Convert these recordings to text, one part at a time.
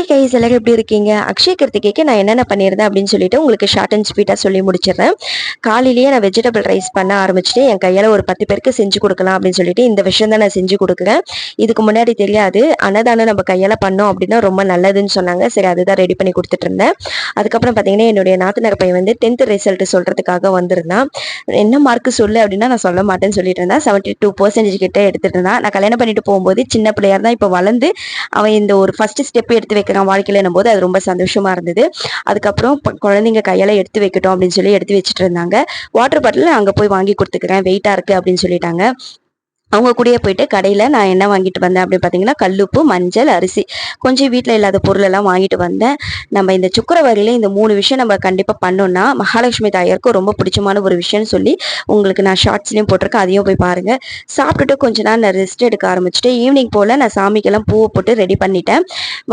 Hi guys எல்லாரும் எப்படி இருக்கீங்க? அக்ஷய கிருத்திகைக்கு நான் என்னென்ன பண்ணியிருந்தேன் அப்படின்னு சொல்லிட்டு உங்களுக்கு ஷார்ட் அண்ட் ஸ்வீட்டாக சொல்லி முடிச்சிடுறேன். காலையிலேயே நான் வெஜிடபிள் ரைஸ் பண்ண ஆரம்பிச்சுட்டு என் கையால் ஒரு பத்து பேருக்கு செஞ்சு கொடுக்கலாம் அப்படின்னு சொல்லிட்டு இந்த விஷயம் தான் நான் செஞ்சு கொடுக்குறேன். இதுக்கு முன்னாடி தெரியாது. அன்னதானம் நம்ம கையால் பண்ணோம் அப்படின்னா ரொம்ப நல்லதுன்னு சொன்னாங்க. சரி அதுதான் ரெடி பண்ணி கொடுத்துட்டு இருந்தேன். அதுக்கப்புறம் பார்த்தீங்கன்னா என்னுடைய நாத்தனார் பையன் வந்து டென்த் ரிசல்ட் சொல்கிறதுக்காக வந்திருந்தான். என்ன மார்க் சொல்லு அப்படின்னா நான் சொல்ல மாட்டேன்னு சொல்லிட்டு இருந்தேன். செவன்ட்டி டூ பர்சன்டேஜ் கிட்டே எடுத்துட்டு இருந்தான். நான் கல்யாணம் பண்ணிட்டு போகும்போது சின்ன பிள்ளையார் தான் இப்போ வளர்ந்து அவன் இந்த ஒரு ஃபர்ஸ்ட் ஸ்டெப் எடுத்து நான் வாழ்க்கையில போது அது ரொம்ப சந்தோஷமா இருந்தது. அதுக்கப்புறம் குழந்தைங்க கையால எடுத்து வைக்கட்டும் அப்படின்னு சொல்லி எடுத்து வச்சுட்டு இருந்தாங்க. வாட்டர் பாட்டில் அங்கே போய் வாங்கி கொடுத்துக்கிறேன். வெயிட்டா இருக்கு அப்படின்னு சொல்லிட்டாங்க. அவங்க கூடயே போயிட்டு கடையில் நான் என்ன வாங்கிட்டு வந்தேன் அப்படின்னு பார்த்தீங்கன்னா கல்லுப்பு மஞ்சள் அரிசி. கொஞ்சம் வீட்டில் இல்லாத பொருளெல்லாம் வாங்கிட்டு வந்தேன். நம்ம இந்த சுக்கரவரியில இந்த மூணு விஷயம் நம்ம கண்டிப்பாக பண்ணோம்னா மகாலட்சுமி தாயாருக்கு ரொம்ப பிடிச்சமான ஒரு விஷயம்னு சொல்லி உங்களுக்கு நான் ஷார்ட்ஸ்லேயும் போட்டிருக்கேன். அதையும் போய் பாருங்கள் சாப்பிட்டுட்டு கொஞ்ச நாள் நான் ரெஸ்ட் எடுக்க ஆரம்பிச்சுட்டு ஈவினிங் போல் நான் சாமிக்கெல்லாம் பூவை போட்டு ரெடி பண்ணிட்டேன்.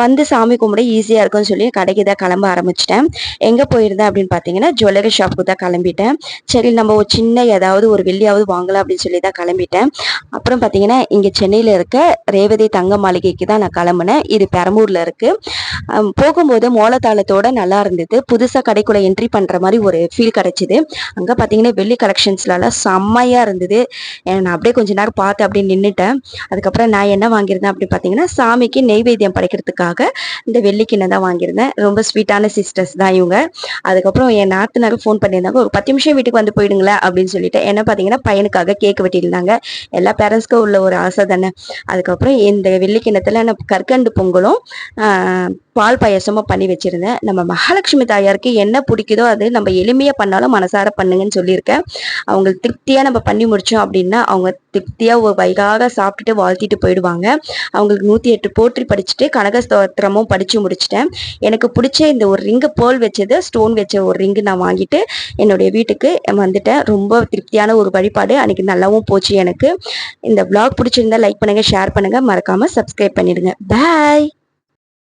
வந்து சாமி கும்பிட ஈஸியாக இருக்கும்னு சொல்லி கடைக்கு தான் கிளம்ப ஆரம்பிச்சிட்டேன். எங்கே போயிருந்தேன் அப்படின்னு பார்த்தீங்கன்னா ஜுவல்லரி ஷாப்புக்கு தான் கிளம்பிட்டேன். சரி நம்ம ஒரு சின்ன ஏதாவது ஒரு வெள்ளியாவது வாங்கலாம் அப்படின்னு சொல்லி தான் கிளம்பிட்டேன். அப்புறம் பார்த்தீங்கன்னா இங்கே சென்னையில் இருக்க ரேவதி தங்க மாளிகைக்கு தான் நான் கிளம்புனேன். இது பெரம்பூரில் இருக்குது போகும்போது மோளத்தாளத்தோட நல்லா இருந்தது. புதுசாக கடைக்குள்ளே என்ட்ரி பண்ணுற மாதிரி ஒரு ஃபீல் கிடச்சிது. அங்கே பார்த்தீங்கன்னா வெள்ளி கலெக்ஷன்ஸ்லலாம் செம்மையாக இருந்தது. நான் அப்படியே கொஞ்ச நேரம் பார்த்து அப்படியே நின்றுட்டேன் அதுக்கப்புறம் நான் என்ன வாங்கியிருந்தேன் அப்படின்னு பார்த்தீங்கன்னா சாமிக்கு நெய்வேத்தியம் படைக்கிறதுக்காக இந்த வெள்ளிக்கிண்ணை தான் வாங்கியிருந்தேன். ரொம்ப ஸ்வீட்டான சிஸ்டர்ஸ் தான் இவங்க. அதுக்கப்புறம் என் நாத்தனாரும் ஃபோன் பண்ணியிருந்தாங்க. ஒரு பத்து நிமிஷம் வீட்டுக்கு வந்து போயிடுங்களேன் அப்படின்னு சொல்லிட்டு. என்ன பார்த்தீங்கன்னா பையனுக்காக கேக் வெட்டியிருந்தாங்க. எல்லா பேரண்ட்ஸ்க்கு உள்ள ஒரு ஆசை தானே? அதுக்கப்புறம் இந்த வெள்ளிக்கிணத்துல நான் கற்கண்டு பொங்கலும் பால் பாயசமும் பண்ணி வச்சிருந்தேன். நம்ம மகாலட்சுமி தாயாருக்கு என்ன பிடிக்குதோ அது நம்ம எளிமையாக பண்ணாலும் மனசார பண்ணுங்கன்னு சொல்லியிருக்கேன். அவங்களுக்கு திருப்தியாக நம்ம பண்ணி முடிச்சோம் அப்படின்னா அவங்க திருப்தியாக ஒரு வயிறாக சாப்பிட்டுட்டு வாழ்த்திட்டு போயிடுவாங்க. அவங்களுக்கு நூற்றி எட்டு போற்றி படிச்சுட்டு கனக ஸ்தோத்திரமும் படித்து முடிச்சிட்டேன். எனக்கு பிடிச்ச இந்த ஒரு ரிங்கு போல் வச்சது ஸ்டோன் வச்ச ஒரு ரிங்கு நான் வாங்கிட்டு என்னுடைய வீட்டுக்கு வந்துட்டேன். ரொம்ப திருப்தியான ஒரு வழிபாடு. அன்னைக்கு நல்லாவும் போச்சு எனக்கு. இந்த vlog பிடிச்சிருந்தா லைக் பண்ணுங்க ஷேர் பண்ணுங்க. மறக்காம சப்ஸ்கிரைப் பண்ணிடுங்க. பாய்